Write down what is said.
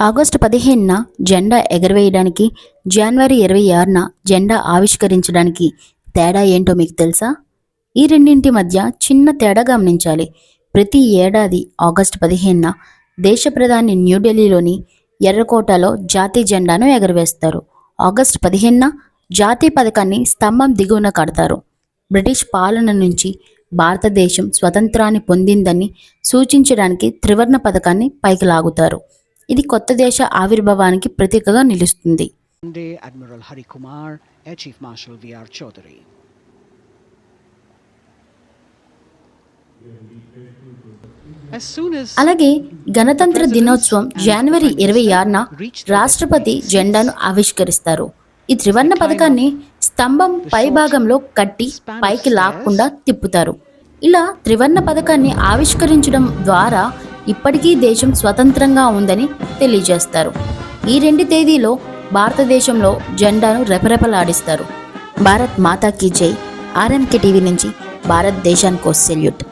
August పదిహేనున జెండా ఎగరవేయడానికి జనవరి ఇరవై ఆరున జెండా ఆవిష్కరించడానికి తేడా ఏంటో మీకు తెలుసా? ఈ రెండింటి మధ్య చిన్న తేడా గమనించాలి. ప్రతి ఏడాది ఆగస్టు పదిహేనున దేశ ప్రధాని న్యూఢిల్లీలోని ఎర్రకోటలో జాతీయ జెండాను ఎగరవేస్తారు. ఆగస్టు పదిహేనున జాతీయ పథకాన్ని స్తంభం దిగువన కడతారు. బ్రిటిష్ పాలన నుంచి భారతదేశం స్వతంత్రాన్ని పొందిందని సూచించడానికి త్రివర్ణ పథకాన్ని పైకి లాగుతారు. ఇది కొత్త దేశ ఆవిర్భావానికి ప్రతీకగా నిలుస్తుంది. అలాగే గణతంత్ర దినోత్సవం జనవరి ఇరవై ఆరున రాష్ట్రపతి జెండాను ఆవిష్కరిస్తారు. ఈ త్రివర్ణ పథకాన్ని స్తంభం పై భాగంలో కట్టి పైకి లాక్కుండా తిప్పుతారు. ఇలా త్రివర్ణ పథకాన్ని ఆవిష్కరించడం ద్వారా ఇప్పటికీ దేశం స్వతంత్రంగా ఉందని తెలియజేస్తారు. ఈ రెండు తేదీలో భారతదేశంలో జెండాను రెపరెపలాడిస్తారు. భారత్ మాతాకి జై. ఆర్ఎంకే టీవీ నుంచి భారతదేశానికో సెల్యూట్.